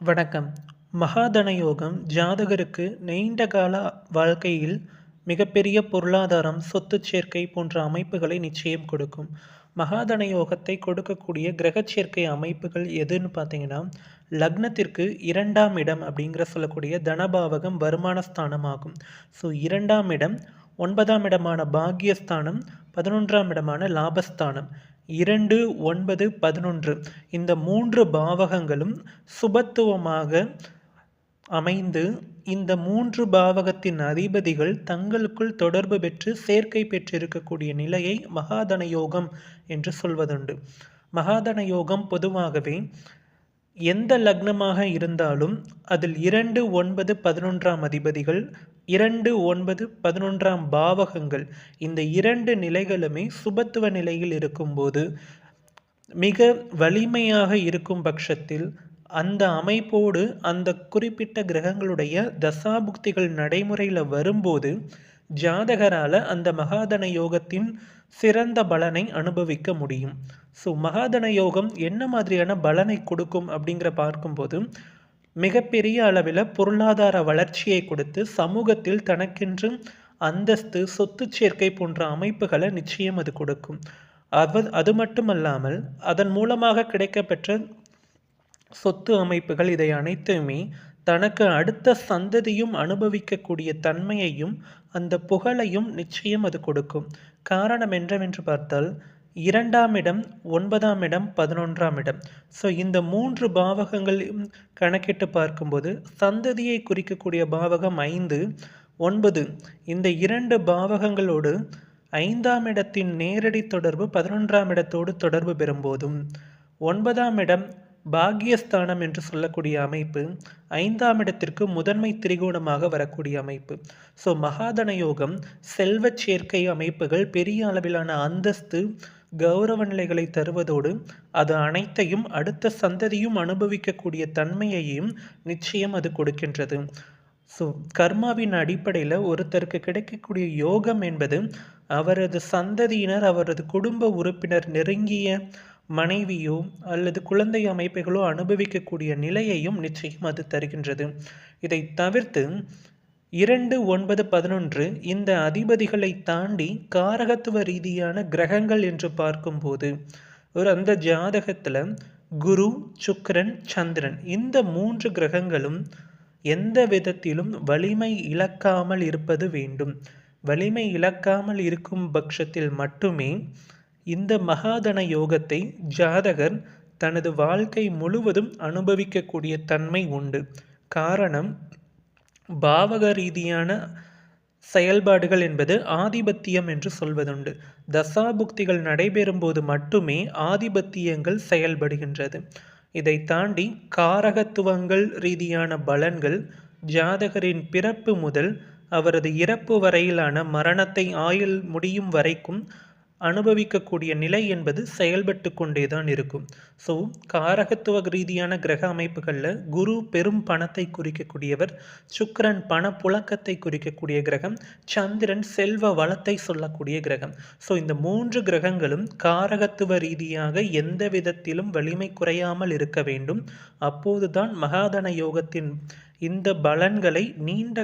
வணக்கம். மகாதன யோகம் ஜாதகருக்கு நீண்ட கால வாழ்க்கையில் மிகப்பெரிய பொருளாதாரம் சொத்து சேர்க்கை போன்ற அமைப்புகளை நிச்சயம் கொடுக்கும். மகாதன யோகத்தை கொடுக்கக்கூடிய கிரக சேர்க்கை அமைப்புகள் எதுன்னு பார்த்தீங்கன்னா லக்னத்திற்கு இரண்டாம் இடம் அப்படிங்கிற சொல்லக்கூடிய தனபாவகம் வருமானஸ்தானம் ஆகும் ஸோ இரண்டாம் இடம் ஒன்பதாம் இடமான பாக்யஸ்தானம் பதினொன்றாம் இடமான லாபஸ்தானம். இரண்டு ஒன்பது பதினொன்று. இந்த மூன்று பாவகங்களும் சுபத்துவமாக அமைந்து இந்த மூன்று பாவகத்தின் அதிபதிகள் தங்களுக்குள் தொடர்பு பெற்று சேர்க்கை பெற்றிருக்கக்கூடிய நிலையை மகாதன யோகம் என்று சொல்வதுண்டு. மகாதன யோகம் பொதுவாகவே எந்த லக்னமாக இருந்தாலும் அதில் இரண்டு ஒன்பது பதினொன்றாம் அதிபதிகள் இரண்டு ஒன்பது பதினொன்றாம் பாவகங்கள். இந்த இரண்டு நிலைகளுமே சுபத்துவ நிலையில் இருக்கும்போது மிக வலிமையாக இருக்கும் பட்சத்தில் அந்த அமைப்போடு அந்த குறிப்பிட்ட கிரகங்களுடைய தசாபுக்திகள் நடைமுறையில் வரும்போது ஜாதகரால் அந்த மகாதன யோகத்தின் சிறந்த பலனை அனுபவிக்க முடியும். ஸோ மகாதன யோகம் என்ன மாதிரியான பலனை கொடுக்கும் அப்படிங்கிற பார்க்கும்போது மிகப்பெரிய அளவில் பொருளாதார வளர்ச்சியை கொடுத்து சமூகத்தில் தனக்கென்று அந்தஸ்து சொத்து சேர்க்கை போன்ற அமைப்புகளை நிச்சயம் அது கொடுக்கும். அது அது மட்டுமல்லாமல் அதன் மூலமாக கிடைக்கப்பெற்ற சொத்து அமைப்புகள் இதை அனைத்துமே தனக்கு அடுத்த சந்ததியும் அனுபவிக்கக்கூடிய தன்மையையும் அந்த புகழையும் நிச்சயம் அது கொடுக்கும். காரணம் என்றவென்று பார்த்தால் இரண்டாம் இடம் ஒன்பதாம் இடம் பதினொன்றாம் இடம். ஸோ இந்த மூன்று பாவகங்களையும் கணக்கிட்டு பார்க்கும்போது சந்ததியை குறிக்கக்கூடிய பாவகம் ஐந்து ஒன்பது. இந்த இரண்டு பாவகங்களோடு ஐந்தாம் இடத்தின் நேரடி தொடர்பு பதினொன்றாம் இடத்தோடு தொடர்பு பெறும்போதும் ஒன்பதாம் இடம் பாக்யஸ்தானம் என்று சொல்லக்கூடிய அமைப்பு ஐந்தாம் இடத்திற்கு முதன்மை திரிகோணமாக வரக்கூடிய அமைப்பு. ஸோ மகாதன யோகம் செல்வ சேர்க்கை அமைப்புகள் பெரிய அளவிலான அந்தஸ்து கௌரவ நிலைகளை தருவதோடு அது அனைத்தையும் அடுத்த சந்ததியும் அனுபவிக்கக்கூடிய தன்மையையும் நிச்சயம் அது கொடுக்கின்றது. ஸோ கர்மாவின் அடிப்படையில் ஒருத்தருக்கு கிடைக்கக்கூடிய யோகம் என்பது அவரது சந்ததியினர் அவரது குடும்ப உறுப்பினர் நெருங்கிய மனைவியோ அல்லது குழந்தை அமைப்புகளோ அனுபவிக்கக்கூடிய நிலையையும் நிச்சயம் அது தருகின்றது. இதை தவிர்த்து இரண்டு ஒன்பது பதினொன்று இந்த அதிபதிகளை தாண்டி காரகத்துவ ரீதியான கிரகங்கள் என்று பார்க்கும்போது ஒரு அந்த ஜாதகத்தில் குரு சுக்கரன் சந்திரன் இந்த மூன்று கிரகங்களும் எந்த விதத்திலும் வலிமை இழக்காமல் இருப்பது வேண்டும். வலிமை இழக்காமல் இருக்கும் பட்சத்தில் மட்டுமே இந்த மகாதன யோகத்தை ஜாதகர் தனது வாழ்க்கை முழுவதும் அனுபவிக்கக்கூடிய தன்மை உண்டு. காரணம் பாவக ரீதியான செயல்பாடுகள் என்பது ஆதிபத்தியம் என்று சொல்வதுண்டு. தசாபுக்திகள் நடைபெறும்போது மட்டுமே ஆதிபத்தியங்கள் செயல்படுகின்றது. இதை தாண்டி காரகத்துவங்கள் ரீதியான பலன்கள் ஜாதகரின் பிறப்பு முதல் அவரது இறப்பு வரையிலான மரணத்தை ஆயுள் முடியும் வரைக்கும் அனுபவிக்கக்கூடிய நிலை என்பது செயல்பட்டு கொண்டே தான் இருக்கும். ஸோ காரகத்துவ ரீதியான கிரக அமைப்புகளில் குரு பெரும் பணத்தை குறிக்கக்கூடியவர் சுக்கரன் பண புழக்கத்தை குறிக்கக்கூடிய கிரகம் சந்திரன் செல்வ வளத்தை சொல்லக்கூடிய கிரகம். ஸோ இந்த மூன்று கிரகங்களும் காரகத்துவ ரீதியாக எந்த விதத்திலும் வலிமை குறையாமல் இருக்க வேண்டும். அப்போதுதான் மகாதன யோகத்தின் இந்த பலன்களை நீண்ட